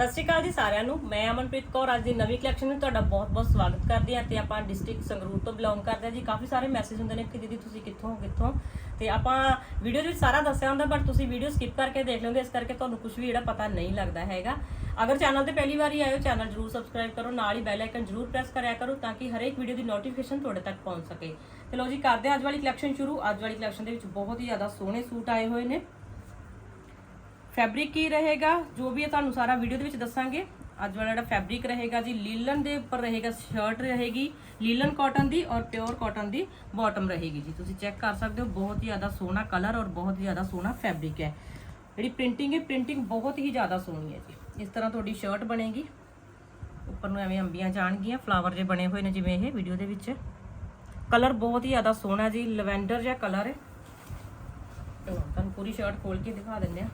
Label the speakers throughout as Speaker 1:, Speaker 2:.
Speaker 1: ਸਤਿ ਸ਼੍ਰੀ ਅਕਾਲ ਜੀ ਸਾਰਿਆਂ ਨੂੰ। ਮੈਂ ਅਮਨਪ੍ਰੀਤ ਕੌਰ, ਅੱਜ ਦੀ ਨਵੀਂ ਕਲੈਕਸ਼ਨ ਵਿੱਚ ਤੁਹਾਡਾ ਬਹੁਤ-ਬਹੁਤ ਸਵਾਗਤ ਕਰਦੀ ਹਾਂ ਤੇ ਆਪਾਂ ਡਿਸਟ੍ਰਿਕਟ ਸੰਗਰੂਰ ਤੋਂ ਬਿਲੋਂਗ ਕਰਦੇ ਹਾਂ ਜੀ। ਕਾਫੀ ਸਾਰੇ ਮੈਸੇਜ ਹੁੰਦੇ ਨੇ ਕਿ ਦੀਦੀ ਤੁਸੀਂ ਕਿੱਥੋਂ ਕਿੱਥੋਂ? ਤੇ ਆਪਾਂ ਵੀਡੀਓ ਦੇ ਵਿੱਚ ਸਾਰਾ ਦੱਸਿਆ ਹੁੰਦਾ ਪਰ ਤੁਸੀਂ ਵੀਡੀਓ ਸਕਿਪ ਕਰਕੇ ਦੇਖ ਲੈਂਦੇ ਇਸ ਕਰਕੇ ਤੁਹਾਨੂੰ ਕੁਝ ਵੀ ਜਿਹੜਾ ਪਤਾ ਨਹੀਂ ਲੱਗਦਾ ਹੈਗਾ। ਅਗਰ ਚੈਨਲ ਤੇ ਪਹਿਲੀ ਵਾਰੀ ਆਏ ਹੋ ਚੈਨਲ ਜਰੂਰ ਸਬਸਕ੍ਰਾਈਬ ਕਰੋ, ਨਾਲ ਹੀ ਬੈਲ ਆਈਕਨ ਜਰੂਰ ਪ੍ਰੈਸ ਕਰਿਆ ਕਰੋ ਤਾਂ ਕਿ ਹਰੇਕ ਵੀਡੀਓ ਦੀ ਨੋਟੀਫਿਕੇਸ਼ਨ ਤੁਹਾਡੇ ਤੱਕ ਪਹੁੰਚ ਸਕੇ। ਤੇ ਲਓ ਜੀ, ਕਰਦੇ ਹਾਂ ਅੱਜ ਵਾਲੀ ਕਲੈਕਸ਼ਨ ਸ਼ੁਰੂ। ਅੱਜ ਵਾਲੀ ਕਲੈਕਸ਼ਨ ਦੇ ਵਿੱਚ ਬਹੁਤ ਹੀ ਜ਼ਿਆਦਾ ਸੋਹਣੇ ਸੂਟ ਆਏ ਹੋਏ ਨੇ। ਫੈਬਰਿਕ ਕੀ ਰਹੇਗਾ, ਜੋ ਵੀ ਹੈ ਤੁਹਾਨੂੰ ਸਾਰਾ ਵੀਡੀਓ ਦੇ ਵਿੱਚ ਦੱਸਾਂਗੇ। ਅੱਜ ਵਾਲਾ ਜਿਹੜਾ ਫੈਬਰਿਕ ਰਹੇਗਾ ਜੀ, ਲੀਲਨ ਦੇ ਉੱਪਰ ਰਹੇਗਾ ਸ਼ਰਟ ਰਹੇਗੀ, ਲੀਲਨ ਕਾਟਨ ਦੀ ਔਰ ਪਿਓਰ ਕਾਟਨ ਦੀ ਬਾਟਮ ਰਹੇਗੀ ਜੀ। ਤੁਸੀਂ ਚੈੱਕ ਕਰ ਸਕਦੇ ਹੋ, ਬਹੁਤ ਹੀ ਜ਼ਿਆਦਾ ਸੋਹਣਾ ਕਲਰ ਔਰ ਬਹੁਤ ਹੀ ਜ਼ਿਆਦਾ ਸੋਹਣਾ ਫੈਬਰਿਕ ਹੈ। ਜਿਹੜੀ ਪ੍ਰਿੰਟਿੰਗ ਹੈ ਪ੍ਰਿੰਟਿੰਗ ਬਹੁਤ ਹੀ ਜ਼ਿਆਦਾ ਸੋਹਣੀ ਹੈ ਜੀ। ਇਸ ਤਰ੍ਹਾਂ ਤੁਹਾਡੀ ਸ਼ਰਟ ਬਣੇਗੀ। ਉੱਪਰ ਨੂੰ ਐਵੇਂ ਅੰਬੀਆਂ ਜਾਣਗੀਆਂ ਫਲਾਵਰ ਜੇ ਬਣੇ ਹੋਏ ਨੇ ਜਿਵੇਂ ਇਹ ਵੀਡੀਓ ਦੇ ਵਿੱਚ। ਕਲਰ ਬਹੁਤ ਹੀ ਜ਼ਿਆਦਾ ਸੋਹਣਾ ਜੀ ਲਵੈਂਡਰ ਜਿਹਾ ਕਲਰ ਹੈ। ਤੁਹਾਨੂੰ ਪੂਰੀ ਸ਼ਰਟ ਖੋਲ ਕੇ ਦਿਖਾ ਦਿੰਦੇ ਆ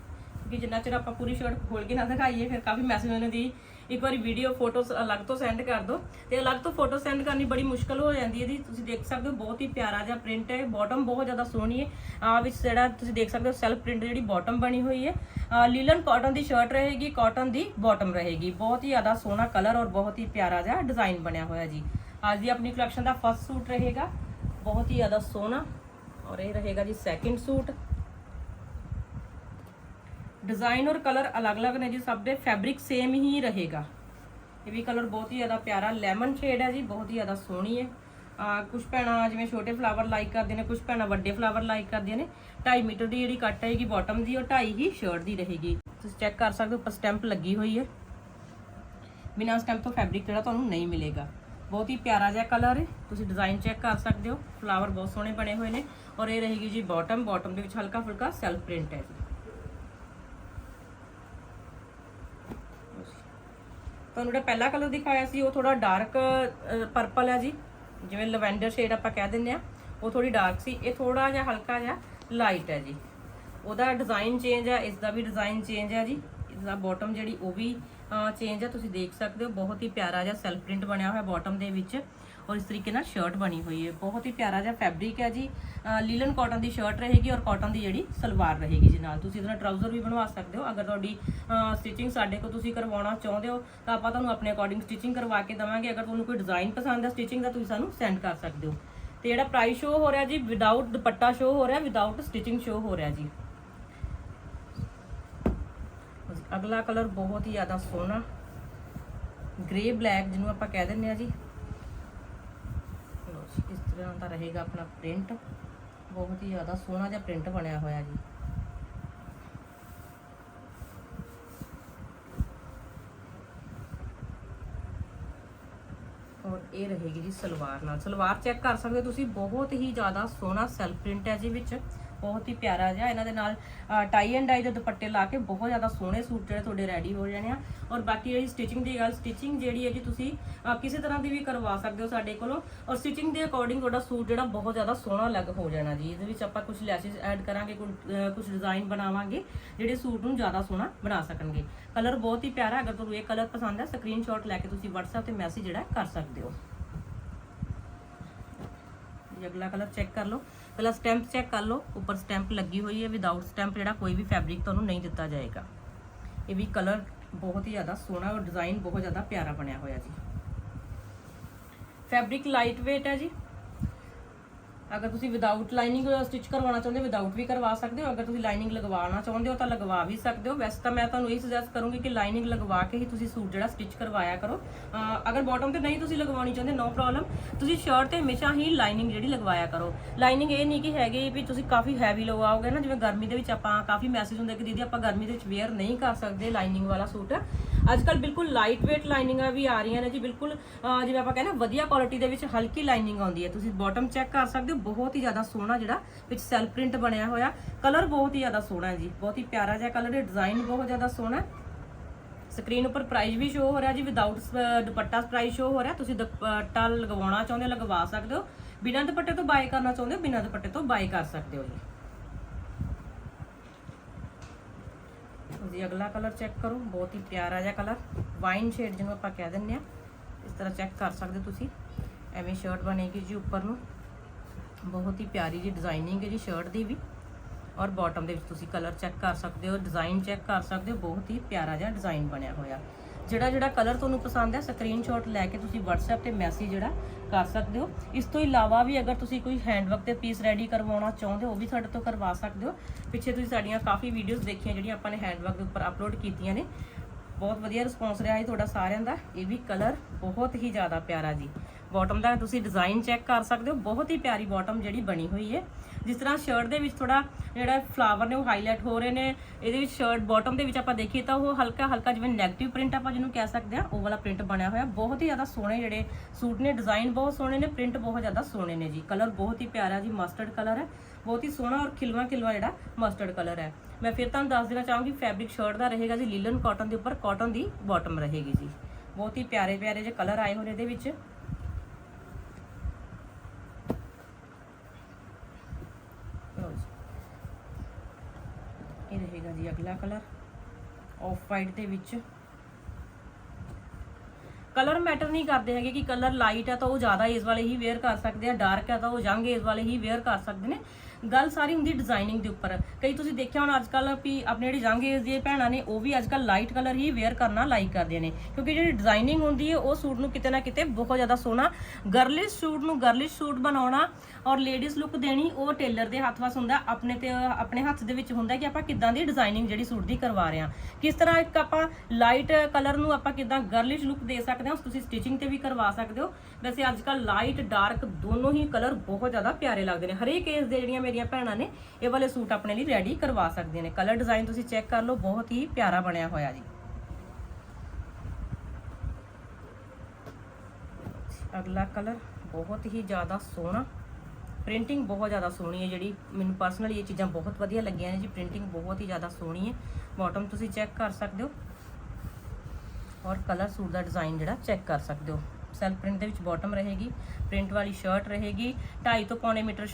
Speaker 1: ਕਿਉਂਕਿ ਜਿੰਨਾ ਚਿਰ ਆਪਾਂ ਪੂਰੀ ਸ਼ਰਟ ਖੋਲ ਕੇ ਨਾ ਦਿਖਾਈਏ, ਫਿਰ ਕਾਫੀ ਮੈਸੇਜ ਉਹਨਾਂ ਦੀ ਇੱਕ ਵਾਰੀ ਵੀਡੀਓ ਫੋਟੋਸ ਅਲੱਗ ਤੋਂ ਸੈਂਡ ਕਰ ਦਿਓ ਤੇ ਅਲੱਗ ਤੋਂ ਫੋਟੋ ਸੈਂਡ ਕਰਨੀ ਬੜੀ ਮੁਸ਼ਕਲ ਹੋ ਜਾਂਦੀ ਹੈ ਜੀ। ਤੁਸੀਂ ਦੇਖ ਸਕਦੇ ਹੋ, ਬਹੁਤ ਹੀ ਪਿਆਰਾ ਜਿਹਾ ਪ੍ਰਿੰਟ ਹੈ। ਬਾਟਮ ਬਹੁਤ ਜ਼ਿਆਦਾ ਸੋਹਣੀ ਹੈ। ਆ ਵਿੱਚ ਜਿਹੜਾ ਤੁਸੀਂ ਦੇਖ ਸਕਦੇ ਹੋ ਸੈਲਫ ਪ੍ਰਿੰਟ ਜਿਹੜੀ ਬਾਟਮ ਬਣੀ ਹੋਈ ਹੈ। ਲੀਲਨ ਕਾਟਨ ਦੀ ਸ਼ਰਟ ਰਹੇਗੀ ਕਾਟਨ ਦੀ ਬਾਟਮ ਰਹੇਗੀ। ਬਹੁਤ ਹੀ ਜ਼ਿਆਦਾ ਸੋਹਣਾ ਕਲਰ ਔਰ ਬਹੁਤ ਹੀ ਪਿਆਰਾ ਜਿਹਾ ਡਿਜ਼ਾਈਨ ਬਣਿਆ ਹੋਇਆ ਜੀ। ਅੱਜ ਦੀ ਆਪਣੀ ਕਲੈਕਸ਼ਨ ਦਾ ਫਸਟ ਸੂਟ ਰਹੇਗਾ। ਬਹੁਤ ਹੀ ਜ਼ਿਆਦਾ ਸੋਹਣਾ ਔਰ ਇਹ ਰਹੇਗਾ ਜੀ ਸੈਕਿੰਡ ਸੂਟ ਡਿਜ਼ਾਈਨ ਔਰ ਕਲਰ ਅਲੱਗ-ਅਲੱਗ ਨੇ ਜੀ, ਸਭ ਦੇ ਫੈਬਰਿਕ ਸੇਮ ਹੀ ਰਹੇਗਾ। ਇਹ ਵੀ ਕਲਰ ਬਹੁਤ ਹੀ ਜ਼ਿਆਦਾ ਪਿਆਰਾ ਲੈਮਨ ਸ਼ੇਡ ਹੈ ਜੀ, ਬਹੁਤ ਹੀ ਜ਼ਿਆਦਾ ਸੋਹਣੀ ਹੈ। ਆ ਕੁਝ ਭੈਣਾਂ ਜਿਵੇਂ ਛੋਟੇ ਫਲਾਵਰ ਲਾਈਕ ਕਰਦੇ ਨੇ ਕੁਝ ਭੈਣਾਂ ਵੱਡੇ ਫਲਾਵਰ ਲਾਈਕ ਕਰਦੀਆਂ ਨੇ 2.5 ਮੀਟਰ ਦੀ ਜਿਹੜੀ ਕੱਟ ਆਏਗੀ ਬਾਟਮ ਦੀ ਔਰ 2.5 ਹੀ ਸ਼ਰਟ ਦੀ ਰਹੇਗੀ। ਤੁਸੀਂ ਚੈੱਕ ਕਰ ਸਕਦੇ ਹੋ, ਉੱਪਰ ਸਟੈਂਪ ਲੱਗੀ ਹੋਈ ਹੈ। ਬਿਨਾਂ ਸਟੈਂਪ ਤੋਂ ਫੈਬਰਿਕ ਜਿਹੜਾ ਤੁਹਾਨੂੰ ਨਹੀਂ ਮਿਲੇਗਾ। ਬਹੁਤ ਹੀ ਪਿਆਰਾ ਜਿਹਾ ਕਲਰ ਹੈ। ਤੁਸੀਂ ਡਿਜ਼ਾਈਨ ਚੈੱਕ ਕਰ ਸਕਦੇ ਹੋ। ਫਲਾਵਰ ਬਹੁਤ ਸੋਹਣੇ ਬਣੇ ਹੋਏ ਨੇ। ਔਰ ਇਹ ਰਹੇਗੀ ਜੀ ਬਾਟਮ ਬਾਟਮ ਦੇ ਵਿੱਚ ਹਲਕਾ ਫੁਲਕਾ ਸੈਲਫ ਪ੍ਰਿੰਟ ਹੈ ਜੀ। ਤੁਹਾਨੂੰ ਜਿਹੜਾ ਪਹਿਲਾ ਕਲਰ ਦਿਖਾਇਆ ਸੀ, ਉਹ ਥੋੜਾ ਡਾਰਕ ਪਰਪਲ ਹੈ ਜੀ। ਜਿਵੇਂ ਲਵੈਂਡਰ ਸ਼ੇਡ ਆਪਾਂ ਕਹਿ ਦਿੰਦੇ ਆ, ਉਹ ਥੋੜੀ ਡਾਰਕ ਸੀ। ਇਹ ਥੋੜਾ ਜਿਹਾ ਹਲਕਾ ਜਿਹਾ ਲਾਈਟ ਹੈ ਜੀ। ਉਹਦਾ ਡਿਜ਼ਾਈਨ ਚੇਂਜ ਹੈ ਇਸ ਦਾ ਵੀ ਡਿਜ਼ਾਈਨ ਚੇਂਜ ਹੈ ਜੀ। ਇਸ ਦਾ ਬਾਟਮ ਜਿਹੜੀ ਉਹ ਵੀ ਚੇਂਜ ਹੈ ਤੁਸੀਂ ਦੇਖ ਸਕਦੇ ਹੋ, ਬਹੁਤ ਹੀ ਪਿਆਰਾ ਜਿਹਾ ਸੈਲਫ ਪ੍ਰਿੰਟ ਬਣਿਆ ਹੋਇਆ ਬਾਟਮ ਦੇ ਵਿੱਚ। ਔਰ ਇਸ ਤਰੀਕੇ ਨਾਲ ਸ਼ਰਟ ਬਣੀ ਹੋਈ ਹੈ। ਬਹੁਤ ਹੀ ਪਿਆਰਾ ਜਿਹਾ ਫੈਬਰਿਕ ਹੈ ਜੀ। ਲੀਲਨ ਕਾਟਨ ਦੀ ਸ਼ਰਟ ਰਹੇਗੀ ਔਰ ਕਾਟਨ ਦੀ ਜਿਹੜੀ ਸਲਵਾਰ ਰਹੇਗੀ ਜੀ ਨਾਲ। ਤੁਸੀਂ ਇਹਦਾ ਟਰਾਊਜ਼ਰ ਵੀ ਬਣਵਾ ਸਕਦੇ ਹੋ। ਅਗਰ ਤੁਹਾਡੀ ਸਟਿਚਿੰਗ ਸਾਡੇ ਕੋਲ ਤੁਸੀਂ ਕਰਵਾਉਣਾ ਚਾਹੁੰਦੇ ਹੋ, ਤਾਂ ਆਪਾਂ ਤੁਹਾਨੂੰ ਆਪਣੇ ਅਕੋਰਡਿੰਗ ਸਟਿਚਿੰਗ ਕਰਵਾ ਕੇ ਦਵਾਂਗੇ। ਅਗਰ ਤੁਹਾਨੂੰ ਕੋਈ ਡਿਜ਼ਾਈਨ ਪਸੰਦ ਹੈ ਸਟਿਚਿੰਗ ਦਾ, ਤੁਸੀਂ ਸਾਨੂੰ ਸੈਂਡ ਕਰ ਸਕਦੇ ਹੋ। ਤੇ ਜਿਹੜਾ ਪ੍ਰਾਈਸ ਸ਼ੋ ਹੋ ਰਿਹਾ ਜੀ ਵਿਦਆਊਟ ਦੁਪੱਟਾ ਸ਼ੋ ਹੋ ਰਿਹਾ ਵਿਦਆਊਟ ਸਟਿਚਿੰਗ ਸ਼ੋ ਹੋ ਰਿਹਾ ਜੀ। ਅਗਲਾ ਕਲਰ ਬਹੁਤ ਹੀ ਜ਼ਿਆਦਾ ਸੋਹਣਾ ਗ੍ਰੇ ਬਲੈਕ ਜਿਹਨੂੰ ਆਪਾਂ ਕਹਿ ਦਿੰਦੇ ਆ ਜੀ। ਲਓ ਦਾ ਰਹੇਗਾ ਆਪਣਾ ਪ੍ਰਿੰਟ ਬਹੁਤ ਹੀ ਜ਼ਿਆਦਾ ਸੋਹਣਾ ਜਿਹਾ ਪ੍ਰਿੰਟ ਬਣਿਆ ਹੋਇਆ ਜੀ। ਔਰ ਇਹ ਰਹੇਗੀ ਜੀ ਸਲਵਾਰ ਨਾਲ। ਸਲਵਾਰ ਚੈੱਕ ਕਰ ਸਕਦੇ ਹੋ ਤੁਸੀਂ, ਬਹੁਤ ਹੀ ਜ਼ਿਆਦਾ ਸੋਹਣਾ ਸੈਲਫ ਪ੍ਰਿੰਟ ਹੈ ਜੀ ਵਿੱਚ। ਬਹੁਤ ਹੀ ਪਿਆਰਾ ਜਿਹਾ, ਇਹਨਾਂ ਦੇ ਨਾਲ ਟਾਈ ਐਂਡ ਡਾਈ ਦੇ ਦੁਪੱਟੇ ਲਾ ਕੇ ਬਹੁਤ ਜ਼ਿਆਦਾ ਸੋਹਣੇ ਸੂਟ ਜਿਹੜੇ ਤੁਹਾਡੇ ਰੈਡੀ ਹੋ ਜਾਣੇ ਆ। ਔਰ ਬਾਕੀ ਜਿਹੜੀ ਸਟਿਚਿੰਗ ਦੀ ਗੱਲ ਸਟਿਚਿੰਗ ਜਿਹੜੀ ਹੈ ਜੀ ਤੁਸੀਂ ਕਿਸੇ ਤਰ੍ਹਾਂ ਦੀ ਵੀ ਕਰਵਾ ਸਕਦੇ ਹੋ ਸਾਡੇ ਕੋਲੋਂ, ਔਰ ਸਟਿਚਿੰਗ ਦੇ ਅਕੋਰਡਿੰਗ ਤੁਹਾਡਾ ਸੂਟ ਜਿਹੜਾ ਬਹੁਤ ਜ਼ਿਆਦਾ ਸੋਹਣਾ ਲੱਗ ਹੋ ਜਾਣਾ ਜੀ। ਇਹਦੇ ਵਿੱਚ ਆਪਾਂ ਕੁਝ ਲੈਸਿਸ ਐਡ ਕਰਾਂਗੇ ਕੁਝ ਡਿਜ਼ਾਈਨ ਬਣਾਵਾਂਗੇ, ਜਿਹੜੇ ਸੂਟ ਨੂੰ ਜ਼ਿਆਦਾ ਸੋਹਣਾ ਬਣਾ ਸਕਣਗੇ। ਕਲਰ ਬਹੁਤ ਹੀ ਪਿਆਰਾ, ਅਗਰ ਤੁਹਾਨੂੰ ਇਹ ਕਲਰ ਪਸੰਦ ਹੈ ਸਕਰੀਨਸ਼ਾਟ ਲੈ ਕੇ ਤੁਸੀਂ WhatsApp ਤੇ ਮੈਸੇਜ ਜਿਹੜਾ ਕਰ ਸਕਦੇ ਹੋ। ਜੀ, ਅਗਲਾ ਕਲਰ ਚੈੱਕ ਕਰ ਲਓ। ਪਹਿਲਾਂ ਸਟੈਂਪ ਚੈੱਕ ਕਰ ਲਓ, ਉੱਪਰ ਸਟੈਂਪ ਲੱਗੀ ਹੋਈ ਹੈ ਵਿਦਆਊਟ ਸਟੈਂਪ ਜਿਹੜਾ ਕੋਈ ਵੀ ਫੈਬਰਿਕ ਤੁਹਾਨੂੰ ਨਹੀਂ ਦਿੱਤਾ ਜਾਏਗਾ। ਇਹ ਵੀ ਕਲਰ ਬਹੁਤ ਹੀ ਜ਼ਿਆਦਾ ਸੋਹਣਾ ਔਰ ਡਿਜ਼ਾਈਨ ਬਹੁਤ ਜ਼ਿਆਦਾ ਪਿਆਰਾ ਬਣਿਆ ਹੋਇਆ ਜੀ। ਫੈਬਰਿਕ ਲਾਈਟ weight ਹੈ ਜੀ। ਅਗਰ ਤੁਸੀਂ ਵਿਦਆਊਟ ਲਾਈਨਿੰਗ ਸਟਿਚ ਕਰਵਾਉਣਾ ਚਾਹੁੰਦੇ ਹੋ ਵਿਦਆਊਟ ਵੀ ਕਰਵਾ ਸਕਦੇ ਹੋ, ਅਗਰ ਤੁਸੀਂ ਲਾਈਨਿੰਗ ਲਗਵਾਉਣਾ ਚਾਹੁੰਦੇ ਹੋ ਤਾਂ ਲਗਵਾ ਵੀ ਸਕਦੇ ਹੋ। ਵੈਸੇ ਤਾਂ ਮੈਂ ਤੁਹਾਨੂੰ ਇਹ ਸੁਜੈਸਟ ਕਰੂੰਗੀ ਕਿ ਲਾਈਨਿੰਗ ਲਗਵਾ ਕੇ ਹੀ ਤੁਸੀਂ ਸੂਟ ਜਿਹੜਾ ਸਟਿਚ ਕਰਵਾਇਆ ਕਰੋ। ਅਗਰ ਬਾਟਮ ਤੇ ਨਹੀਂ ਤੁਸੀਂ ਲਗਵਾਉਣੀ ਚਾਹੁੰਦੇ ਨੋ ਪ੍ਰੋਬਲਮ ਤੁਸੀਂ ਸ਼ਰਟ ਤੇ ਹਮੇਸ਼ਾ ਹੀ ਲਾਈਨਿੰਗ ਜਿਹੜੀ ਲਗਵਾਇਆ ਕਰੋ। ਲਾਈਨਿੰਗ ਇਹ ਨਹੀਂ ਕਿ ਹੈਗੀ ਵੀ ਤੁਸੀਂ ਕਾਫੀ ਹੈਵੀ ਲਗਵਾਓਗੇ ਨਾ, ਜਿਵੇਂ ਗਰਮੀ ਦੇ ਵਿੱਚ ਆਪਾਂ ਕਾਫੀ ਮੈਸੇਜ ਹੁੰਦੇ ਕਿ ਦੀਦੀ ਆਪਾਂ ਗਰਮੀ ਦੇ ਵਿੱਚ ਵੇਅਰ ਨਹੀਂ ਕਰ ਸਕਦੇ ਲਾਈਨਿੰਗ ਵਾਲਾ ਸੂਟ। ਅੱਜ ਕੱਲ ਬਿਲਕੁਲ ਲਾਈਟ weight ਲਾਈਨਿੰਗਾਂ ਵੀ ਆ ਰਹੀਆਂ ਨੇ ਜੀ, ਬਿਲਕੁਲ ਜਿਵੇਂ ਆਪਾਂ ਕਹਿੰਦੇ ਵਧੀਆ ਕੁਆਲਿਟੀ ਦੇ ਵਿੱਚ ਹਲਕੀ ਲਾਈਨਿੰਗ ਆਉਂਦੀ ਹੈ। ਤੁਸੀਂ ਬਾਟਮ ਚੈੱਕ ਕਰ ਸਕਦੇ ਹੋ, ਬਹੁਤ ਹੀ ਜ਼ਿਆਦਾ ਸੋਹਣਾ ਜਿਹੜਾ ਵਿੱਚ ਸੈਲ ਪ੍ਰਿੰਟ ਬਣਿਆ ਹੋਇਆ। ਕਲਰ ਬਹੁਤ ਹੀ ਜ਼ਿਆਦਾ ਸੋਹਣਾ ਹੈ ਜੀ, ਬਹੁਤ ਹੀ ਪਿਆਰਾ ਜਿਹਾ ਕਲਰ ਹੈ ਡਿਜ਼ਾਈਨ ਬਹੁਤ ਜ਼ਿਆਦਾ ਸੋਹਣਾ ਸਕਰੀਨ ਉੱਪਰ ਪ੍ਰਾਈਸ ਵੀ ਸ਼ੋ ਹੋ ਰਿਹਾ ਜੀ ਵਿਦਆਊਟ ਦੁਪੱਟਾ ਪ੍ਰਾਈਸ ਸ਼ੋ ਹੋ ਰਿਹਾ। ਤੁਸੀਂ ਦੁਪੱਟਾ ਲਗਵਾਉਣਾ ਚਾਹੁੰਦੇ ਹੋ, ਲਗਵਾ ਸਕਦੇ ਹੋ। ਬਿਨਾਂ ਦੁਪੱਟੇ ਤੋਂ ਬਾਏ ਕਰਨਾ ਚਾਹੁੰਦੇ ਹੋ, ਬਿਨਾਂ ਦੁਪੱਟੇ ਤੋਂ ਬਾਏ ਕਰ ਸਕਦੇ ਹੋ ਜੀ। ਤੁਸੀਂ ਅਗਲਾ ਕਲਰ ਚੈੱਕ ਕਰੋ, ਬਹੁਤ ਹੀ ਪਿਆਰਾ ਜਿਹਾ ਕਲਰ, ਵਾਈਨ ਸ਼ੇਡ ਜਿਹਨੂੰ ਆਪਾਂ ਕਹਿ ਦਿੰਦੇ ਆ ਇਸ ਤਰ੍ਹਾਂ ਚੈੱਕ ਕਰ ਸਕਦੇ ਹੋ ਤੁਸੀਂ, ਐਵੇਂ ਸ਼ਰਟ ਬਣੇਗੀ ਜੀ ਉੱਪਰ ਨੂੰ। ਬਹੁਤ ਹੀ ਪਿਆਰੀ ਜੀ ਡਿਜ਼ਾਈਨਿੰਗ ਹੈ ਜੀ ਸ਼ਰਟ ਦੀ ਵੀ। ਔਰ ਬਾਟਮ ਦੇ ਵਿੱਚ ਤੁਸੀਂ ਕਲਰ ਚੈੱਕ ਕਰ ਸਕਦੇ ਹੋ ਡਿਜ਼ਾਈਨ ਚੈੱਕ ਕਰ ਸਕਦੇ ਹੋ, ਬਹੁਤ ਹੀ ਪਿਆਰਾ ਜਿਹਾ ਡਿਜ਼ਾਈਨ ਬਣਿਆ ਹੋਇਆ। ਜਿਹੜਾ ਜਿਹੜਾ ਕਲਰ ਤੁਹਾਨੂੰ ਪਸੰਦ ਹੈ ਸਕਰੀਨਸ਼ਾਟ ਲੈ ਕੇ ਤੁਸੀਂ WhatsApp ਤੇ ਮੈਸੇਜ ਜਿਹੜਾ ਕਰ ਸਕਦੇ ਹੋ। ਇਸ ਤੋਂ ਇਲਾਵਾ ਵੀ ਅਗਰ ਤੁਸੀਂ ਕੋਈ ਹੈਂਡਵਰਕ ਤੇ ਪੀਸ ਰੈਡੀ ਕਰਵਾਉਣਾ ਚਾਹੁੰਦੇ ਹੋ, ਉਹ ਵੀ ਸਾਡੇ ਤੋਂ ਕਰਵਾ ਸਕਦੇ ਹੋ। ਪਿੱਛੇ ਤੁਸੀਂ ਸਾਡੀਆਂ ਕਾਫੀ ਵੀਡੀਓਜ਼ ਦੇਖੀਆਂ ਜਿਹੜੀਆਂ ਆਪਾਂ ਨੇ ਹੈਂਡਵਰਕ ਦੇ ਉੱਪਰ ਅਪਲੋਡ ਕੀਤੀਆਂ ਨੇ। ਬਹੁਤ ਵਧੀਆ ਰਿਸਪੌਂਸ ਰਿਹਾ ਜੀ ਤੁਹਾਡਾ ਸਾਰਿਆਂ ਦਾ। ਇਹ ਵੀ ਕਲਰ ਬਹੁਤ ਹੀ ਜ਼ਿਆਦਾ ਪਿਆਰਾ ਜੀ। ਬਾਟਮ ਦਾ ਤੁਸੀਂ ਡਿਜ਼ਾਈਨ ਚੈੱਕ ਕਰ ਸਕਦੇ ਹੋ। ਬਹੁਤ ਹੀ ਪਿਆਰੀ ਬਾਟਮ ਜਿਹੜੀ ਬਣੀ ਹੋਈ ਹੈ। ਜਿਸ ਤਰ੍ਹਾਂ ਸ਼ਰਟ ਦੇ ਵਿੱਚ ਥੋੜਾ ਜਿਹੜਾ ਫਲਾਵਰ ਨੇ ਉਹ ਹਾਈਲਾਈਟ ਹੋ ਰਹੇ ਨੇ, ਇਹਦੇ ਵਿੱਚ ਸ਼ਰਟ ਬਾਟਮ ਦੇ ਵਿੱਚ ਆਪਾਂ ਦੇਖੀਏ ਤਾਂ ਉਹ ਹਲਕਾ ਹਲਕਾ ਜਿਵੇਂ 네ਗੇਟਿਵ ਪ੍ਰਿੰਟ ਆਪਾਂ ਜਿਹਨੂੰ ਕਹਿ ਸਕਦੇ ਆ ਉਹ ਵਾਲਾ ਪ੍ਰਿੰਟ ਬਣਿਆ ਹੋਇਆ। ਬਹੁਤ ਹੀ ਜ਼ਿਆਦਾ ਸੋਹਣੇ ਜਿਹੜੇ ਸੂਟ ਨੇ ਡਿਜ਼ਾਈਨ ਬਹੁਤ ਸੋਹਣੇ ਨੇ ਪ੍ਰਿੰਟ ਬਹੁਤ ਜ਼ਿਆਦਾ ਸੋਹਣੇ ਨੇ ਜੀ। ਕਲਰ ਬਹੁਤ ਹੀ ਪਿਆਰਾ ਜੀ ਮਸਟਰਡ ਕਲਰ ਹੈ। ਬਹੁਤ ਹੀ ਸੋਹਣਾ ਔਰ ਖਿਲਵਾ ਖਿਲਵਾ ਜਿਹੜਾ ਮਸਟਰਡ ਕਲਰ ਹੈ। ਮੈਂ ਫਿਰ ਤੁਹਾਨੂੰ ਦੱਸ ਦੇਣਾ ਚਾਹਾਂਗੀ ਫੈਬਰਿਕ ਸ਼ਰਟ ਦਾ ਰਹੇਗਾ ਜੀ ਲੀਲਨ ਕਾਟਨ ਦੇ ਉੱਪਰ ਕਾਟਨ ਦੀ ਬਾਟਮ ਰਹੇਗੀ ਜੀ। ਬਹੁਤ ਹੀ ਪਿਆਰੇ ਪਿਆਰੇ ਜਿਹੇ ਕਲਰ ਆਏ ਹੋਏ ਨੇ ਇਹਦੇ ਵਿੱਚ ਲਓ ਜੀ। ਇਹ ਰਹੇਗਾ ਜੀ ਅਗਲਾ ਕਲਰ ਆਫ ਵਾਈਟ ਦੇ ਵਿੱਚ। ਕਲਰ ਮੈਟਰ ਨਹੀਂ ਕਰਦੇ ਹੈਗੇ ਕਿ ਕਲਰ ਲਾਈਟ ਹੈ ਤਾਂ ਉਹ ਜ਼ਿਆਦਾ ਏਜ ਵਾਲੇ ਹੀ ਵੇਅਰ ਕਰ ਸਕਦੇ ਆ ਡਾਰਕ ਹੈ ਤਾਂ ਉਹ ਯੰਗ ਏਜ ਵਾਲੇ ਹੀ ਵੇਅਰ ਕਰ ਸਕਦੇ ਨੇ। ਗੱਲ ਸਾਰੀ ਹੁੰਦੀ ਡਿਜ਼ਾਈਨਿੰਗ ਦੇ ਉੱਪਰ। ਕਈ ਤੁਸੀਂ ਦੇਖਿਆ ਹੁਣ ਅੱਜ ਕੱਲ ਵੀ ਆਪਣੇ ਜਿਹੜੇ ਯੰਗ ਏਜ ਦੀਆਂ ਭੈਣਾਂ ਨੇ, ਉਹ ਵੀ ਅੱਜ ਕੱਲ ਲਾਈਟ ਕਲਰ ਹੀ ਵੇਅਰ ਕਰਨਾ ਲਾਈਕ ਕਰਦੇ ਨੇ। ਕਿਉਂਕਿ ਜਿਹੜੀ ਡਿਜ਼ਾਈਨਿੰਗ ਹੁੰਦੀ ਹੈ, ਉਹ ਸੂਟ ਨੂੰ ਕਿਤੇ ਨਾ ਕਿਤੇ ਬਹੁਤ ਜ਼ਿਆਦਾ ਸੋਹਣਾ ਗਰਲਿਸ਼ ਸੂਟ ਨੂੰ ਗਰਲਿਸ਼ ਸੂਟ ਬਣਾਉਣਾ ਔਰ ਲੇਡੀਜ਼ ਲੁੱਕ ਦੇਣੀ, ਉਹ ਟੇਲਰ ਦੇ ਹੱਥ ਵਸ ਹੁੰਦਾ, ਆਪਣੇ ਤੇ, ਆਪਣੇ ਹੱਥ ਦੇ ਵਿੱਚ ਹੁੰਦਾ ਕਿ ਆਪਾਂ ਕਿੱਦਾਂ ਦੀ ਡਿਜ਼ਾਈਨਿੰਗ ਜਿਹੜੀ ਸੂਟ ਦੀ ਕਰਵਾ ਰਹੇ ਹਾਂ। ਕਿਸ ਤਰ੍ਹਾਂ ਇੱਕ ਆਪਾਂ ਲਾਈਟ ਕਲਰ ਨੂੰ ਆਪਾਂ ਕਿੱਦਾਂ ਗਰਲਿਸ਼ ਲੁੱਕ ਦੇ ਸਕਦੇ ਹਾਂ ਤੁਸੀਂ ਸਟਿਚਿੰਗ ਤੇ ਵੀ ਕਰਵਾ ਸਕਦੇ ਹੋ। ਵੈਸੇ ਅੱਜ ਕੱਲ ਲਾਈਟ ਡਾਰਕ ਦੋਨੋਂ ਹੀ ਕਲਰ ਬਹੁਤ ਜ਼ਿਆਦਾ ਪਿਆਰੇ ਲੱਗਦੇ ਨੇ। ਹਰੇਕ ਏਜ ਦੇ ਜਿਹੜੀਆਂ ਮੇਰੀਆਂ ਭੈਣਾਂ ਨੇ ਇਹ ਵਾਲੇ ਸੂਟ ਆਪਣੇ ਲਈ ਰੈਡੀ ਕਰਵਾ ਸਕਦੀਆਂ ਨੇ। ਕਲਰ ਡਿਜ਼ਾਈਨ ਤੁਸੀਂ ਚੈੱਕ ਕਰ ਲਓ, ਬਹੁਤ ਹੀ ਪਿਆਰਾ ਬਣਿਆ ਹੋਇਆ ਜੀ। ਅਗਲਾ ਕਲਰ ਬਹੁਤ ਹੀ ਜ਼ਿਆਦਾ ਸੋਹਣਾ। ਪ੍ਰਿੰਟਿੰਗ ਬਹੁਤ ਜ਼ਿਆਦਾ ਸੋਹਣੀ ਹੈ ਜਿਹੜੀ। ਮੈਨੂੰ ਪਰਸਨਲੀ ਇਹ ਚੀਜ਼ਾਂ ਬਹੁਤ ਵਧੀਆ ਲੱਗੀਆਂ ਨੇ ਜੀ। ਪ੍ਰਿੰਟਿੰਗ ਬਹੁਤ ਹੀ ਜ਼ਿਆਦਾ ਸੋਹਣੀ ਹੈ। ਬਾਟਮ ਤੁਸੀਂ ਚੈੱਕ ਕਰ ਸਕਦੇ ਹੋ। ਔਰ ਕਲਰ ਸੂਟ ਦਾ ਡਿਜ਼ਾਈਨ ਜਿਹੜਾ ਚੈੱਕ ਕਰ ਸਕਦੇ ਹੋ। ਸੈਲਫ ਪ੍ਰਿੰਟ ਦੇ ਵਿੱਚ ਬਾਟਮ ਰਹੇਗੀ ਪ੍ਰਿੰਟ ਵਾਲੀ ਸ਼ਰਟ ਰਹੇਗੀ 2.5 ਤੋਂ ਪੌਣੇ ਮੀਟਰ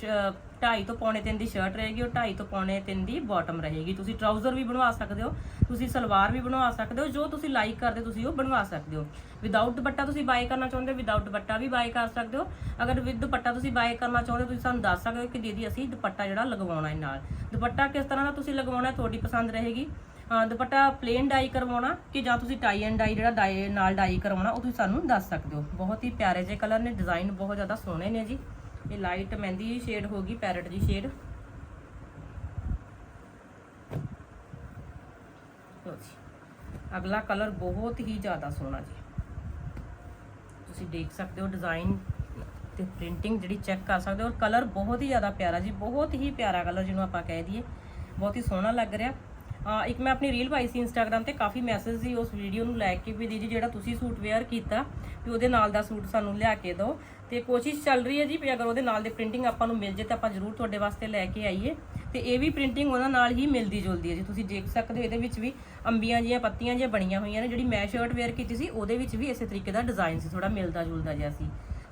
Speaker 1: 2.5 ਤੋਂ ਪੌਣੇ 3 ਦੀ ਸ਼ਰਟ ਰਹੇਗੀ ਔਰ 2.5 ਤੋਂ ਪੌਣੇ 3 ਦੀ ਬਾਟਮ ਰਹੇਗੀ। ਤੁਸੀਂ ਟਰਾਊਜ਼ਰ ਵੀ ਬਣਵਾ ਸਕਦੇ ਹੋ, ਤੁਸੀਂ ਸਲਵਾਰ ਵੀ ਬਣਵਾ ਸਕਦੇ ਹੋ, ਜੋ ਤੁਸੀਂ ਲਾਈਕ ਕਰਦੇ ਤੁਸੀਂ ਉਹ ਬਣਵਾ ਸਕਦੇ ਹੋ। ਵਿਦਆਊਟ ਦੁਪੱਟਾ ਤੁਸੀਂ ਬਾਏ ਕਰਨਾ ਚਾਹੁੰਦੇ ਹੋ ਵਿਦਆਊਟ ਦੁਪੱਟਾ ਵੀ ਬਾਏ ਕਰ ਸਕਦੇ ਹੋ। ਅਗਰ ਵਿਦ ਦੁਪੱਟਾ ਤੁਸੀਂ ਬਾਏ ਕਰਨਾ ਚਾਹੁੰਦੇ ਹੋ, ਤੁਸੀਂ ਸਾਨੂੰ ਦੱਸ ਸਕਦੇ ਹੋ ਕਿ ਦੀਦੀ ਅਸੀਂ ਦੁਪੱਟਾ ਜਿਹੜਾ ਲਗਵਾਉਣਾ ਹੈ ਨਾਲ। ਦੁਪੱਟਾ ਕਿਸ ਤਰ੍ਹਾਂ ਦਾ ਤੁਸੀਂ ਲਗਵਾਉਣਾ, ਤੁਹਾਡੀ ਪਸੰਦ ਰਹੇਗੀ। ਦੁਪੱਟਾ ਪਲੇਨ ਡਾਈ ਕਰਵਾਉਣਾ ਕਿ ਜਾਂ ਤੁਸੀਂ ਟਾਈ ਐਂਡ ਡਾਈ ਜਿਹੜਾ ਡਾਈ ਨਾਲ ਡਾਈ ਕਰਵਾਉਣਾ, ਉਹ ਤੁਸੀਂ ਸਾਨੂੰ ਦੱਸ ਸਕਦੇ ਹੋ। ਬਹੁਤ ਹੀ ਪਿਆਰੇ ਜਿਹੇ ਕਲਰ ਨੇ ਡਿਜ਼ਾਈਨ ਬਹੁਤ ਜ਼ਿਆਦਾ ਸੋਹਣੇ ਨੇ ਜੀ। ਇਹ ਲਾਈਟ ਮਹਿੰਦੀ ਸ਼ੇਡ ਹੋਗੀ ਪੈਰਟ ਦੀ ਸ਼ੇਡ ਅਗਲਾ ਕਲਰ ਬਹੁਤ ਹੀ ਜ਼ਿਆਦਾ ਸੋਹਣਾ ਜੀ। ਤੁਸੀਂ ਦੇਖ ਸਕਦੇ ਹੋ ਡਿਜ਼ਾਈਨ ਤੇ ਪ੍ਰਿੰਟਿੰਗ ਜਿਹੜੀ ਚੈੱਕ ਕਰ ਸਕਦੇ ਹੋ, ਔਰ ਕਲਰ ਬਹੁਤ ਹੀ ਜ਼ਿਆਦਾ ਪਿਆਰਾ ਜੀ, ਬਹੁਤ ਹੀ ਪਿਆਰਾ ਕਲਰ ਜਿਹਨੂੰ ਆਪਾਂ ਕਹਿ ਦਈਏ। ਬਹੁਤ ਹੀ ਸੋਹਣਾ ਲੱਗ ਰਿਹਾ। ਇੱਕ ਮੈਂ ਆਪਣੀ ਰੀਲ ਪਾਈ ਸੀ ਇੰਸਟਾਗ੍ਰam ਤੇ, ਕਾਫੀ ਮੈਸੇਜ ਸੀ ਉਸ ਵੀਡੀਓ ਨੂੰ ਲੈ ਕੇ ਵੀ ਦੀਦੀ ਜਿਹੜਾ ਤੁਸੀਂ ਸੂਟ ਵੇਅਰ ਕੀਤਾ, ਵੀ ਉਹਦੇ ਨਾਲ ਦਾ ਸੂਟ ਸਾਨੂੰ ਲਿਆ ਕੇ ਦਿਓ। ਤੇ ਕੋਸ਼ਿਸ਼ ਚੱਲ ਰਹੀ ਹੈ ਜੀ ਵੀ ਅਗਰ ਉਹਦੇ ਨਾਲ ਦੇ ਪ੍ਰਿੰਟਿੰਗ ਆਪਾਂ ਨੂੰ ਮਿਲ ਜੇ ਤਾਂ ਆਪਾਂ ਜ਼ਰੂਰ ਤੁਹਾਡੇ ਵਾਸਤੇ ਲੈ ਕੇ ਆਈਏ। ਤੇ ਇਹ ਵੀ ਪ੍ਰਿੰਟਿੰਗ ਉਹਨਾਂ ਨਾਲ ਹੀ ਮਿਲਦੀ ਜੁਲਦੀ ਹੈ ਜੀ। ਤੁਸੀਂ ਦੇਖ ਸਕਦੇ ਹੋ ਇਹਦੇ ਵਿੱਚ ਵੀ ਅੰਬੀਆਂ ਜੀਆਂ ਪੱਤੀਆਂ ਜੀਆਂ ਬਣੀਆਂ ਹੋਈਆਂ ਨੇ, ਜਿਹੜੀ ਮੈਂ ਸ਼ਰਟ ਵੇਅਰ ਕੀਤੀ ਸੀ, ਉਹਦੇ ਵਿੱਚ ਵੀ ਇਸੇ ਤਰੀਕੇ ਦਾ ਡਿਜ਼ਾਈਨ ਸੀ ਥੋੜਾ ਮਿਲਦਾ ਜੁਲਦਾ ਜਿਹਾ ਸੀ।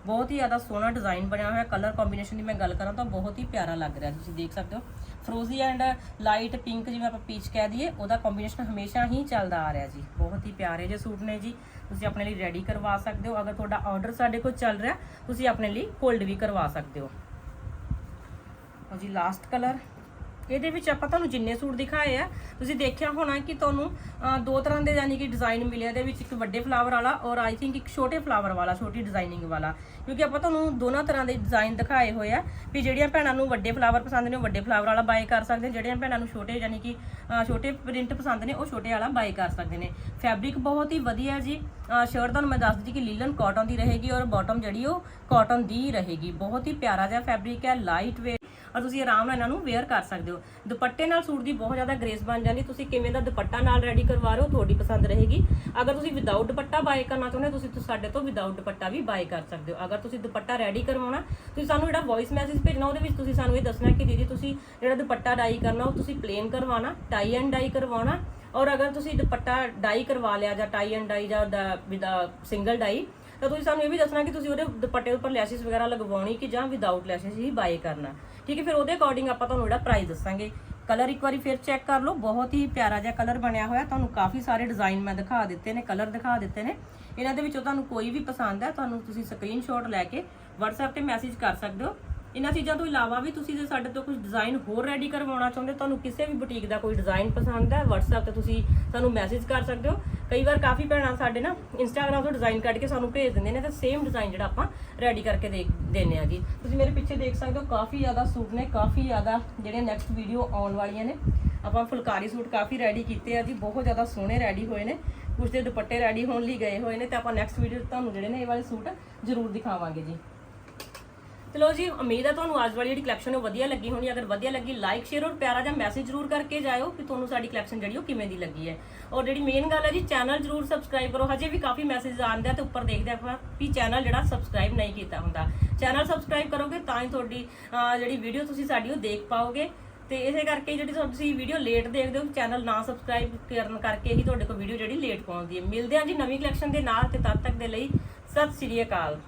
Speaker 1: ਬਹੁਤ ਹੀ ਜ਼ਿਆਦਾ ਸੋਹਣਾ ਡਿਜ਼ਾਈਨ ਬਣਿਆ ਹੋਇਆ ਕਲਰ ਕੰਬੀਨੇਸ਼ਨ ਦੀ ਮੈਂ ਗੱਲ ਕਰਾਂ ਤਾਂ ਬਹੁਤ ਹੀ ਪਿਆਰਾ ਲੱਗ ਰਿਹਾ, ਤੁਸੀਂ ਦੇਖ ਸਕਦੇ ਹੋ। ਫਰੋਜ਼ੀ ਐਂਡ ਲਾਈਟ ਪਿੰਕ ਜਿਵੇਂ ਆਪਾਂ ਪੀਚ ਕਹਿ ਦਈਏ, ਉਹਦਾ ਕੰਬੀਨੇਸ਼ਨ ਹਮੇਸ਼ਾ ਹੀ ਚੱਲਦਾ ਆ ਰਿਹਾ ਜੀ। ਬਹੁਤ ਹੀ ਪਿਆਰੇ ਜਿਹੇ ਸੂਟ ਨੇ ਜੀ। ਤੁਸੀਂ ਆਪਣੇ ਲਈ ਰੈਡੀ ਕਰਵਾ ਸਕਦੇ ਹੋ। ਅਗਰ ਤੁਹਾਡਾ ਆਰਡਰ ਸਾਡੇ ਕੋਲ ਚੱਲ ਰਿਹਾ, ਤੁਸੀਂ ਆਪਣੇ ਲਈ ਹੋਲਡ ਵੀ ਕਰਵਾ ਸਕਦੇ ਹੋ। ਜੀ ਲਾਸਟ ਕਲਰ ਇਹਦੇ ਵਿੱਚ ਆਪਾਂ ਤੁਹਾਨੂੰ ਜਿੰਨੇ ਸੂਟ ਦਿਖਾਏ ਆ, ਤੁਸੀਂ ਦੇਖਿਆ ਹੋਣਾ ਕਿ ਤੁਹਾਨੂੰ ਦੋ ਤਰ੍ਹਾਂ ਦੇ ਯਾਨੀ ਕਿ ਡਿਜ਼ਾਈਨ ਮਿਲੇ ਇਹਦੇ ਵਿੱਚ ਇੱਕ ਵੱਡੇ ਫਲਾਵਰ ਵਾਲਾ ਔਰ ਆਈ ਥਿੰਕ ਇੱਕ ਛੋਟੇ ਫਲਾਵਰ ਵਾਲਾ, ਛੋਟੀ ਡਿਜ਼ਾਈਨਿੰਗ ਵਾਲਾ। ਕਿਉਂਕਿ ਆਪਾਂ ਤੁਹਾਨੂੰ ਦੋਨਾਂ ਤਰ੍ਹਾਂ ਦੇ ਡਿਜ਼ਾਈਨ ਦਿਖਾਏ ਹੋਏ ਆ ਵੀ ਜਿਹੜੀਆਂ ਭੈਣਾਂ ਨੂੰ ਵੱਡੇ ਫਲਾਵਰ ਪਸੰਦ ਨੇ, ਉਹ ਵੱਡੇ ਫਲਾਵਰ ਵਾਲਾ ਬਾਏ ਕਰ ਸਕਦੇ ਨੇ। ਜਿਹੜੀਆਂ ਭੈਣਾਂ ਨੂੰ ਛੋਟੇ ਯਾਨੀ ਕਿ ਛੋਟੇ ਪ੍ਰਿੰਟ ਪਸੰਦ ਨੇ, ਉਹ ਛੋਟੇ ਵਾਲਾ ਬਾਏ ਕਰ ਸਕਦੇ ਨੇ। ਫੈਬਰਿਕ ਬਹੁਤ ਹੀ ਵਧੀਆ ਜੀ। ਸ਼ਰਟ ਤੁਹਾਨੂੰ ਮੈਂ ਦੱਸ ਦਿੱਤੀ ਕਿ ਲੀਲਨ ਕਾਟਨ ਦੀ ਰਹੇਗੀ ਔਰ ਬਾਟਮ ਜਿਹੜੀ ਉਹ ਕਾਟਨ ਦੀ ਰਹੇਗੀ। ਬਹੁਤ ਹੀ ਪਿਆਰਾ ਜਿਹਾ ਫੈਬਰਿਕ ਹੈ ਲਾਈਟ ਵੇਟ ਔਰ ਤੁਸੀਂ ਆਰਾਮ ਨਾਲ ਇਹਨਾਂ ਨੂੰ ਵੇਅਰ ਕਰ ਸਕਦੇ ਹੋ। ਦੁਪੱਟੇ ਨਾਲ ਸੂਟ ਦੀ ਬਹੁਤ ਜ਼ਿਆਦਾ ਗ੍ਰੇਸ ਬਣ ਜਾਂਦੀ ਤੁਸੀਂ ਕਿਵੇਂ ਦਾ ਦੁਪੱਟਾ ਨਾਲ ਰੈਡੀ ਕਰਵਾ ਰਹੇ ਹੋ ਤੁਹਾਡੀ ਪਸੰਦ ਰਹੇਗੀ। ਅਗਰ ਤੁਸੀਂ ਵਿਦਆਊਟ ਦੁਪੱਟਾ ਬਾਏ ਕਰਨਾ ਚਾਹੁੰਦੇ ਹੋ, ਤੁਸੀਂ ਤੁ- ਸਾਡੇ ਤੋਂ ਵਿਦਆਊਟ ਦੁਪੱਟਾ ਵੀ ਬਾਏ ਕਰ ਸਕਦੇ ਹੋ। ਅਗਰ ਤੁਸੀਂ ਦੁਪੱਟਾ ਰੈਡੀ ਕਰਵਾਉਣਾ ਤੁਸੀਂ ਸਾਨੂੰ ਜਿਹੜਾ ਵੌਇਸ ਮੈਸੇਜ ਭੇਜਣਾ ਉਹਦੇ ਵਿੱਚ ਤੁਸੀਂ ਸਾਨੂੰ ਇਹ ਦੱਸਣਾ ਕਿ ਦੀਦੀ ਤੁਸੀਂ ਜਿਹੜਾ ਦੁਪੱਟਾ ਡਾਈ ਕਰਨਾ ਉਹ ਤੁਸੀਂ ਪਲੇਨ ਕਰਵਾਉਣਾ ਟਾਈ ਐਂਡ ਡਾਈ ਕਰਵਾਉਣਾ। ਔਰ ਅਗਰ ਤੁਸੀਂ ਦੁਪੱਟਾ ਡਾਈ ਕਰਵਾ ਲਿਆ ਜਾਂ ਟਾਈ ਐਂਡ ਡਾਈ ਜਾਂ ਵਿਦ ਸਿੰਗਲ ਡਾਈ ਤਾਂ ਤੁਸੀਂ ਸਾਨੂੰ ਇਹ ਵੀ ਦੱਸਣਾ ਕਿ ਤੁਸੀਂ ਉਹਦੇ ਦੁਪੱਟੇ ਉੱਪਰ ਲੈਸ਼ਸ ਵਗੈਰਾ ਲਗਵਾਉਣੀ ਕਿ ਜਾਂ ਵਿਦਆਊਟ ਲੈਸ਼ਸ ਹੀ ਬਾਏ ਕਰਨਾ। ਠੀਕ ਹੈ ਫਿਰ ਉਹਦੇ ਅਕੋਰਡਿੰਗ ਆਪਾਂ ਤੁਹਾਨੂੰ ਜਿਹੜਾ ਪ੍ਰਾਈਸ ਦੱਸਾਂਗੇ। ਕਲਰ ਇੱਕ ਵਾਰੀ ਫਿਰ ਚੈੱਕ ਕਰ ਲਓ ਬਹੁਤ ਹੀ ਪਿਆਰਾ ਜਿਹਾ ਕਲਰ ਬਣਿਆ ਹੋਇਆ। ਤੁਹਾਨੂੰ ਕਾਫੀ ਸਾਰੇ ਡਿਜ਼ਾਈਨ ਮੈਂ ਦਿਖਾ ਦਿੱਤੇ ਨੇ ਕਲਰ ਦਿਖਾ ਦਿੱਤੇ ਨੇ। ਇਹਨਾਂ ਦੇ ਵਿੱਚੋਂ ਤੁਹਾਨੂੰ ਕੋਈ ਵੀ ਪਸੰਦ ਹੈ ਤੁਹਾਨੂੰ ਤੁਸੀਂ ਸਕਰੀਨਸ਼ਾਟ ਲੈ ਕੇ WhatsApp ਤੇ ਮੈਸੇਜ ਕਰ ਸਕਦੇ ਹੋ। ਇਹਨਾਂ ਚੀਜ਼ਾਂ ਤੋਂ ਇਲਾਵਾ ਵੀ ਤੁਸੀਂ ਜੇ ਸਾਡੇ ਤੋਂ ਕੁਝ ਡਿਜ਼ਾਈਨ ਹੋਰ ਰੈਡੀ ਕਰਵਾਉਣਾ ਚਾਹੁੰਦੇ ਹੋ, ਤੁਹਾਨੂੰ ਕਿਸੇ ਵੀ ਬੁਟੀਕ ਦਾ ਕੋਈ ਡਿਜ਼ਾਈਨ ਪਸੰਦ ਹੈ WhatsApp ਤੇ ਤੁਸੀਂ ਸਾਨੂੰ ਮੈਸੇਜ ਕਰ ਸਕਦੇ ਹੋ। ਕਈ ਵਾਰ ਕਾਫੀ ਭੈਣਾਂ ਸਾਡੇ ਨਾ Instagram ਤੋਂ ਡਿਜ਼ਾਈਨ ਕੱਢ ਕੇ ਸਾਨੂੰ ਭੇਜ ਦਿੰਦੇ ਨੇ ਤੇ ਸੇਮ ਡਿਜ਼ਾਈਨ ਜਿਹੜਾ ਆਪਾਂ ਰੈਡੀ ਕਰਕੇ ਦੇ ਦਿੰਨੇ ਆ ਜੀ। ਤੁਸੀਂ ਮੇਰੇ ਪਿੱਛੇ ਦੇਖ ਸਕਦੇ ਹੋ, ਕਾਫੀ ਜ਼ਿਆਦਾ ਸੂਟ ਨੇ, ਕਾਫੀ ਜ਼ਿਆਦਾ ਜਿਹੜੇ ਨੈਕਸਟ ਵੀਡੀਓ ਆਉਣ ਵਾਲੀਆਂ ਨੇ। ਆਪਾਂ ਫੁਲਕਾਰੀ ਸੂਟ ਕਾਫੀ ਰੈਡੀ ਕੀਤੇ ਆ ਜੀ, ਬਹੁਤ ਜ਼ਿਆਦਾ ਸੋਹਣੇ ਰੈਡੀ ਹੋਏ ਨੇ। ਕੁਝ ਦੇ ਦੁਪੱਟੇ ਰੈਡੀ ਹੋਣ ਲਈ ਗਏ ਹੋਏ ਨੇ ਤੇ ਆਪਾਂ ਨੈਕਸਟ ਵੀਡੀਓ ਤੁਹਾਨੂੰ ਜਿਹੜੇ ਨੇ ਇਹ ਵਾਲੇ ਸੂਟ ਜ਼ਰੂਰ ਦਿਖਾਵਾਂਗੇ ਜੀ। ਚਲੋ ਜੀ, ਉਮੀਦ ਹੈ ਤੁਹਾਨੂੰ ਅੱਜ ਵਾਲੀ ਜਿਹੜੀ ਕਲੈਕਸ਼ਨ ਉਹ ਵਧੀਆ ਲੱਗੀ ਹੋਣੀ। ਅਗਰ ਵਧੀਆ ਲੱਗੀ ਲਾਈਕ ਸ਼ੇਅਰ ਔਰ ਪਿਆਰਾ ਜਿਹਾ ਮੈਸੇਜ ਜ਼ਰੂਰ ਕਰਕੇ ਜਾਇਓ ਕਿ ਤੁਹਾਨੂੰ ਸਾਡੀ ਕਲੈਕਸ਼ਨ ਜਿਹੜੀ ਉਹ ਕਿਵੇਂ ਦੀ ਲੱਗੀ ਹੈ। ਔਰ ਜਿਹੜੀ ਮੇਨ ਗੱਲ ਹੈ ਜੀ ਚੈਨਲ ਜ਼ਰੂਰ ਸਬਸਕ੍ਰਾਈਬ ਕਰੋ। ਹਜੇ ਵੀ ਕਾਫੀ ਮੈਸੇਜ ਆਉਂਦੇ ਆ ਤੇ ਉੱਪਰ ਦੇਖਦੇ ਆਪਾਂ ਵੀ ਚੈਨਲ ਜਿਹੜਾ ਸਬਸਕ੍ਰਾਈਬ ਨਹੀਂ ਕੀਤਾ ਹੁੰਦਾ। ਚੈਨਲ ਸਬਸਕ੍ਰਾਈਬ ਕਰੋਗੇ ਤਾਂ ਹੀ ਤੁਹਾਡੀ ਜਿਹੜੀ ਵੀਡੀਓ ਤੁਸੀਂ ਸਾਡੀ ਉਹ ਦੇਖ ਪਾਓਗੇ। ਤੇ ਇਸੇ ਕਰਕੇ ਜਿਹੜੀ ਤੁਸੀਂ ਵੀਡੀਓ ਲੇਟ ਦੇਖਦੇ ਹੋ ਚੈਨਲ ਨਾ ਸਬਸਕ੍ਰਾਈਬ ਕਰਨ ਕਰਕੇ ਹੀ ਤੁਹਾਡੇ ਕੋਲ ਵੀਡੀਓ ਜਿਹੜੀ ਲੇਟ ਪਹੁੰਚਦੀ ਹੈ। ਮਿਲਦੇ ਹਾਂ ਜੀ ਨਵੀਂ ਕਲੈਕਸ਼ਨ ਦੇ ਨਾਲ ਤੇ ਤਦ ਤੱਕ ਦੇ ਲਈ ਸਤਿ ਸ੍ਰੀ ਅਕਾਲ।